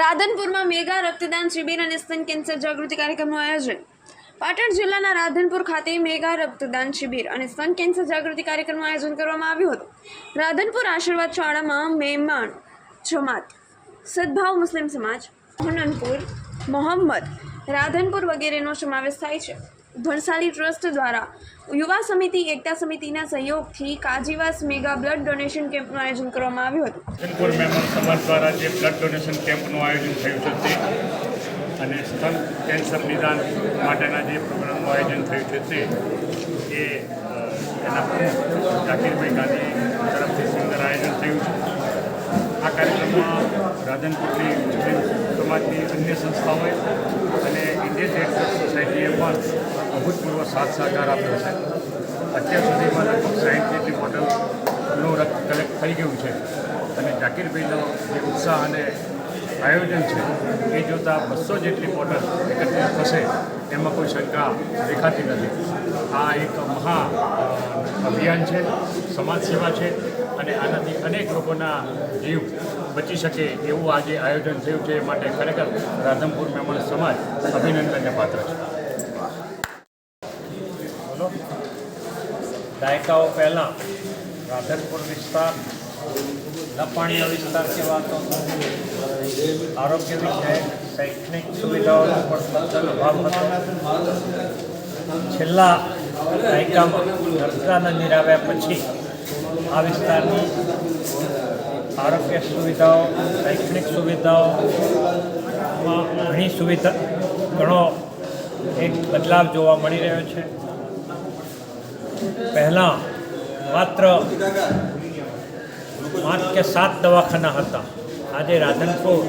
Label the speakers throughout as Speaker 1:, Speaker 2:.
Speaker 1: રાધનપુરમાં mega રક્તદાન શિબિર અને સ્તન કેન્સર જાગૃતિ કાર્યક્રમનું આયોજન. પાટણ જિલ્લાના રાધનપુર ખાતે મેગા રક્તદાન શિબિર અને સ્તન કેન્સર જાગૃતિ કાર્યક્રમનું આયોજન કરવામાં આવ્યું હતું. રાધનપુર આશીર્વાદ શાળામાં મહેમાન જમાત. સદભાવ મુસ્લિમ સમાજ મોહનનપુર મોહમ્મદ. રાધનપુર વગેરેનો સમાવેશ થાય છે. ભણસાલી ટ્રસ્ટ દ્વારા યુવા સમિતિ, એકતા સમિતિના સહયોગથી કાજીવાસ મેગા બ્લડ ડોનેશન કેમ્પનું આયોજન કરવામાં આવ્યું હતું.
Speaker 2: જનપુર મહેમાન સમાજ દ્વારા જે બ્લડ ડોનેશન કેમ્પનું આયોજન થયું છે તે અને સ્તન કેન્સર નિદાન માટેના જે પ્રોગ્રામનું આયોજન થયું છે તે, એ એના ઝાકીરભાઈ ગાંધી તરફથી સુંદર આયોજન થયું છે. આ કાર્યક્રમમાં રાધનપુરની સમાજની અન્ય સંસ્થાઓએ અને ઇન્ડિયન રેડ ક્રોસ સોસાયટીએ પણ અભૂતપૂર્વ સાથ સહકાર આપ્યો છે. અત્યાર સુધીમાં લગભગ સાહીઠ જેટલી બોટલનું રક્ત કલેક્ટ થઈ ગયું છે અને જાકીરભાઈનો જે ઉત્સાહ અને આયોજન છે, એ જોતાં બસો જેટલી બોટલ એકત્રિત થશે, એમાં કોઈ શંકા દેખાતી નથી. આ એક મહા અભિયાન છે, સમાજ સેવા છે અને આનાથી અનેક લોકોના જીવ બચી શકે એવું આજે આયોજન થયું છે માટે ખરેખર રાધનપુર મેમણ સમાજ અભિનંદનને પાત્ર છે.
Speaker 3: દાયકાઓ પહેલાં રાધનપુર વિસ્તાર, લપાણીયા વિસ્તાર કહેવાતો આરોગ્ય વિષય શૈક્ષણિક સુવિધાઓનો પણ સતત અભાવ હતો. છેલ્લા દાયકામાં રક્તદાન નિરાવ્યા પછી આ વિસ્તારની આરોગ્ય સુવિધાઓ, શૈક્ષણિક સુવિધાઓમાં ઘણી સુવિધા, ઘણો એક બદલાવ જોવા મળી રહ્યો છે. પહેલાં માત્ર પાંચ કે સાત દવાખાના હતા. આજે રાધનપુર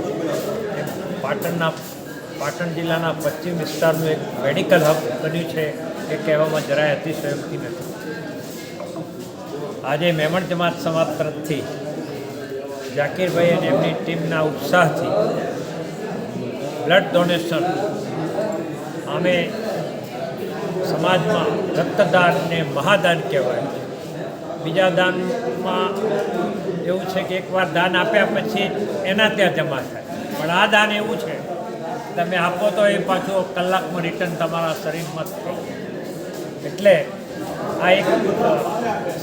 Speaker 3: પાટણના, પાટણ જિલ્લાના પશ્ચિમ વિસ્તારનું એક મેડિકલ હબ બન્યું છે, એ કહેવામાં જરાય અતિશયોક્તિ નથી. આજે મેમણ જમાત સમાજ તરફથી ઝાકીરભાઈ અને એમની ટીમના ઉત્સાહથી બ્લડ ડોનેશન. અમે સમાજમાં રક્તદાનને મહાદાન કહેવાય. બીજા દાનમાં એવું છે કે એકવાર દાન આપ્યા પછી એના ત્યાં જમા થાય. પણ આ દાન એવું છે, તમે આપો તો એ પાછું કલાકમાં રિટર્ન તમારા શરીરમાં થઈ એટલે આ એક,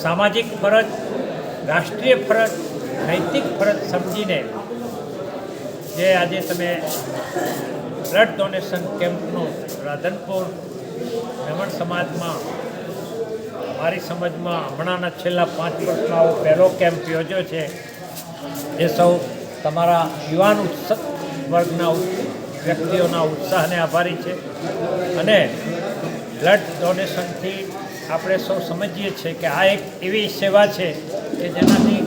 Speaker 3: સામાજિક ફરજ, રાષ્ટ્રીય ફરજ, નૈતિક ફરજ સમજીને જે આજે તમે બ્લડ ડોનેશન કેમ્પનું રાધનપુર મેમણ સમાજમાં મારી સમજમાં હમણાંના છેલ્લા પાંચ વર્ષમાં આવો પહેલો કેમ્પ યોજ્યો છે, જે સૌ તમારા યુવાન વર્ગના વ્યક્તિઓના ઉત્સાહને આભારી છે. અને બ્લડ ડોનેશનથી આપણે સૌ સમજીએ છીએ કે આ એક એવી સેવા છે કે જેનાથી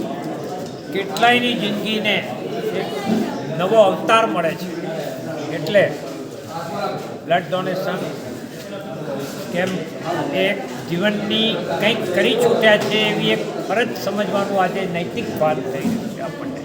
Speaker 3: કેટલાયની જિંદગીને એક નવો અવતાર મળે છે. એટલે બ્લડ ડોનેશન કેમ એક જીવનની કંઈક કરી છૂટ્યા છે એવી એક ફરજ સમજવાનું આજે નૈતિક ભાન થઈ રહ્યું છે આપણને.